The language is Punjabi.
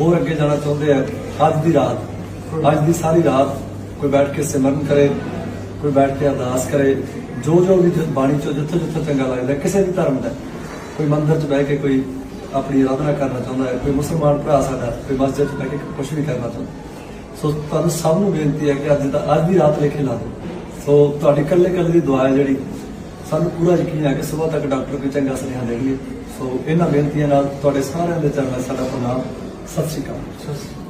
ਹੋਰ ਅੱਗੇ ਜਾਣਾ ਚਾਹੁੰਦੇ ਆ, ਅੱਜ ਦੀ ਰਾਤ, ਅੱਜ ਦੀ ਸਾਰੀ ਰਾਤ ਕੋਈ ਬੈਠ ਕੇ ਸਿਮਰਨ ਕਰੇ, ਕੋਈ ਬੈਠ ਕੇ ਅਰਦਾਸ ਕਰੇ, ਜੋ ਜੋ ਵੀ ਬਾਣੀ ਚੋਂ ਜਿੱਥੇ ਜਿੱਥੇ ਚੰਗਾ ਲੱਗਦਾ, ਕਿਸੇ ਵੀ ਧਰਮ ਦਾ, ਕੋਈ ਮੰਦਰ 'ਚ ਬਹਿ ਕੇ ਕੋਈ ਆਪਣੀ ਆਰਾਧਨਾ ਕਰਨਾ ਚਾਹੁੰਦਾ ਹੈ, ਕੋਈ ਮੁਸਲਮਾਨ ਭਰਾ ਸਾਡਾ, ਕੋਈ ਮਸਜਿਦ 'ਚ ਬਹਿ ਕੇ ਕੁਝ ਵੀ ਕਰਨਾ ਚਾਹੁੰਦਾ ਸੋ ਤੁਹਾਨੂੰ ਸਭ ਨੂੰ ਬੇਨਤੀ ਹੈ ਕਿ ਅੱਜ ਦਾ, ਅੱਜ ਦੀ ਰਾਤ ਲਿਖੇ ਲਾ ਦਿਓ। ਸੋ ਤੁਹਾਡੀ ਇਕੱਲੇ ਇਕੱਲੇ ਦੀ ਦੁਆ ਹੈ ਜਿਹੜੀ, ਸਾਨੂੰ ਪੂਰਾ ਯਕੀਨ ਹੈ ਕਿ ਸਵੇਰ ਤੱਕ ਡਾਕਟਰ ਕੋਈ ਚੰਗਾ ਸੁਨੇਹਾ ਦੇਣਗੇ। ਸੋ ਇਹਨਾਂ ਬੇਨਤੀਆਂ ਨਾਲ ਤੁਹਾਡੇ ਸਾਰਿਆਂ ਦੇ ਚਰਨਾਂ 'ਚ ਸਾਡਾ ਪ੍ਰਣਾਮ। ਸਤਿ ਸ਼੍ਰੀ ਅਕਾਲ।